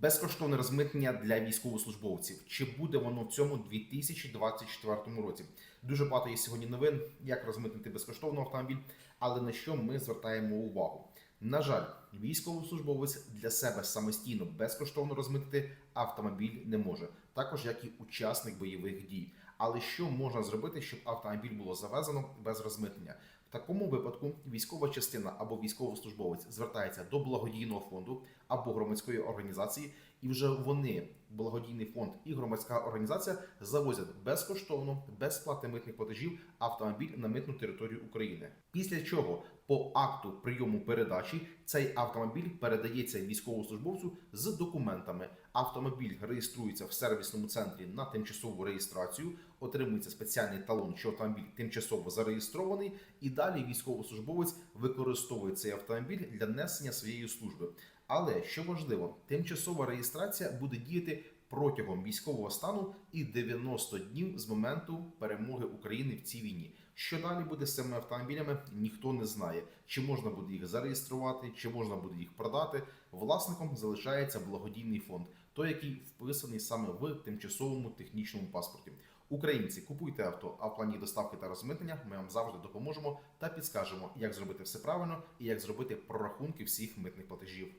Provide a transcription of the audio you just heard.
Безкоштовне розмитнення для військовослужбовців. Чи буде воно в цьому 2024 році? Дуже багато є сьогодні новин, як розмитнити безкоштовно автомобіль, але на що ми звертаємо увагу? На жаль, військовослужбовець для себе самостійно безкоштовно розмитити автомобіль не може, також як і учасник бойових дій. Але що можна зробити, щоб автомобіль було завезено без розмитнення? В такому випадку військова частина або військовослужбовець звертається до благодійного фонду або громадської організації, і вже вони, благодійний фонд і громадська організація, завозять безкоштовно, без сплати митних платежів автомобіль на митну територію України. Після чого по акту прийому передачі цей автомобіль передається військовослужбовцю з документами. Автомобіль реєструється в сервісному центрі на тимчасову реєстрацію, отримується спеціальний талон, що автомобіль тимчасово зареєстрований, і далі військовослужбовець використовує цей автомобіль для несення своєї служби. Але що важливо, тимчасова реєстрація буде діяти протягом військового стану і 90 днів з моменту перемоги України в цій війні. Що далі буде з цими автомобілями, ніхто не знає. Чи можна буде їх зареєструвати, чи можна буде їх продати. Власником залишається благодійний фонд, той, який вписаний саме в тимчасовому технічному паспорті. Українці, купуйте авто, а в плані доставки та розмитнення ми вам завжди допоможемо та підскажемо, як зробити все правильно і як зробити прорахунки всіх митних платежів.